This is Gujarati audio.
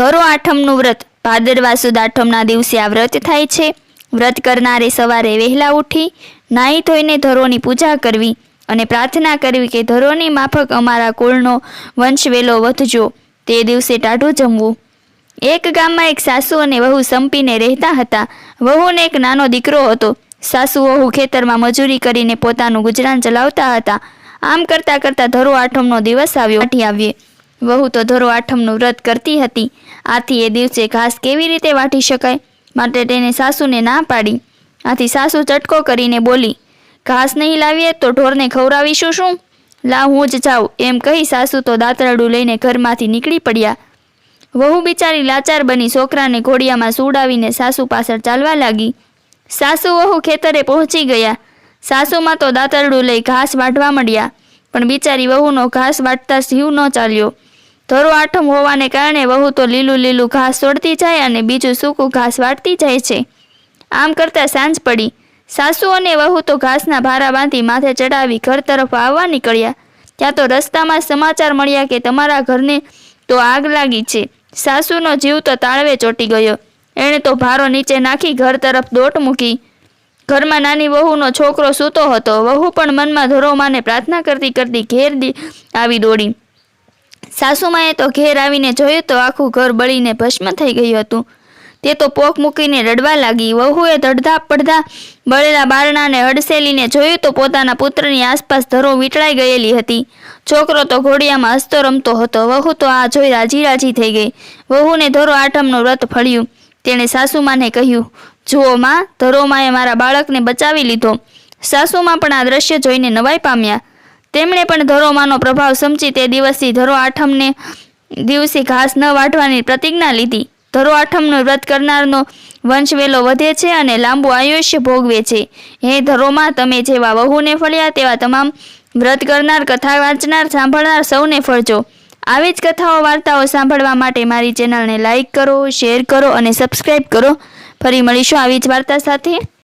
ધરો આઠમનું વ્રત. ભાદરવા સુદ આઠમના દિવસે આ વ્રત થાય છે. વ્રત કરનારે સવારે વહેલા ઉઠી, નાહી ધોઈને ધરોની પૂજા કરવી અને પ્રાર્થના કરવી કે ધરોની માફક અમારા કુળનો વંશ વેલો વધજો. તે દિવસે ટાઢું જમવું. એક ગામમાં એક સાસુ અને વહુ સંપીને રહેતા હતા. વહુને એક નાનો દીકરો હતો. સાસુ વહુ ખેતરમાં મજૂરી કરીને પોતાનું ગુજરાન ચલાવતા હતા. આમ કરતાં કરતાં ધરો આઠમનો દિવસ આવ્યો. આઠી આવીએ વહુ તો ધોરો આઠમનું વ્રત કરતી હતી. આથી એ દિવસે ઘાસ કેવી રીતે વાટી શકાય? માટે તેને સાસુને ના પાડી. આથી સાસુ ચટકો કરીને બોલી, ઘાસ નહીં લાવીએ તો ઢોરને ખવડાવીશું શું? લાવ હું જ જાઉં. એમ કહી સાસુ તો દાંતરડું લઈને ઘરમાંથી નીકળી પડ્યા. વહુ બિચારી લાચાર બની છોકરાને ઘોડિયામાં સુડાવીને સાસુ પાછળ ચાલવા લાગી. સાસુ વહુ ખેતરે પહોંચી ગયા. સાસુમાં તો દાંતરડું લઈ ઘાસ વાઢવા મળ્યા પણ બિચારી વહુનો ઘાસ વાટતા જીવ ન ચાલ્યો. ધરો આઠમ હોવાને કારણે વહુ તો લીલું લીલું ઘાસ તોડતી જાય અને બીજું સૂકું ઘાસ વાટતી જાય છે. આમ કરતાં સાંજ પડી. સાસુ અને વહુ તો ઘાસના ભારા બાંધી માથે ચડાવી ઘર તરફ આવવા નીકળ્યા. ત્યાં તો રસ્તામાં સમાચાર મળ્યા કે તમારા ઘરને તો આગ લાગી છે. સાસુનો જીવ તો તાળવે ચોંટી ગયો. એણે તો ભારો નીચે નાખી ઘર તરફ દોટ મૂકી. ઘરમાં નાની વહુનો છોકરો સૂતો હતો. વહુ પણ મનમાં ધરોમાને પ્રાર્થના કરતી કરતી ઘેર આવી દોડી. સાસુમાએ તો ઘેર આવીને જોયું તો આખું ઘર બળીને ભસ્મ થઈ ગયું હતું. તે તો પોક મૂકીને રડવા લાગી. વહુએ ધડધા પડધા બળેલા બારણાને હડસેલીને જોયું તો પોતાના પુત્રની આસપાસ ધરો વીંટળાઈ ગયેલી હતી. છોકરો તો ઘોડિયામાં હસતો રમતો હતો. વહુ તો આ જોઈ રાજી રાજી થઈ ગઈ. વહુને ધરો આઠમનું વ્રત ફળ્યું. તેણે સાસુમાને કહ્યું, જુઓ માં ધરોમાએ મારા બાળકને બચાવી લીધો. સાસુમાં પણ આ દ્રશ્ય જોઈને નવાઈ પામ્યા. તેમણે પણ ધરોમાનો પ્રભાવ સમજી તે દિવસથી ધરો આઠમને દિવસે ઘાસ ન વાઢવાની પ્રતિજ્ઞા લીધી. ધરો આઠમનું વ્રત કરનારનો વંશવેલો વધે છે અને લાંબુ આયુષ્ય ભોગવે છે. હે ધરોમાં, તમે જેવા વહુને ફળ્યા તેવા તમામ વ્રત કરનાર, કથા વાંચનાર, સાંભળનાર સૌને ફળજો. આવી જ કથાઓ, વાર્તાઓ સાંભળવા માટે મારી ચેનલને લાઇક કરો, શેર કરો અને સબસ્ક્રાઈબ કરો. ફરી મળીશું આવી જ વાર્તા સાથે.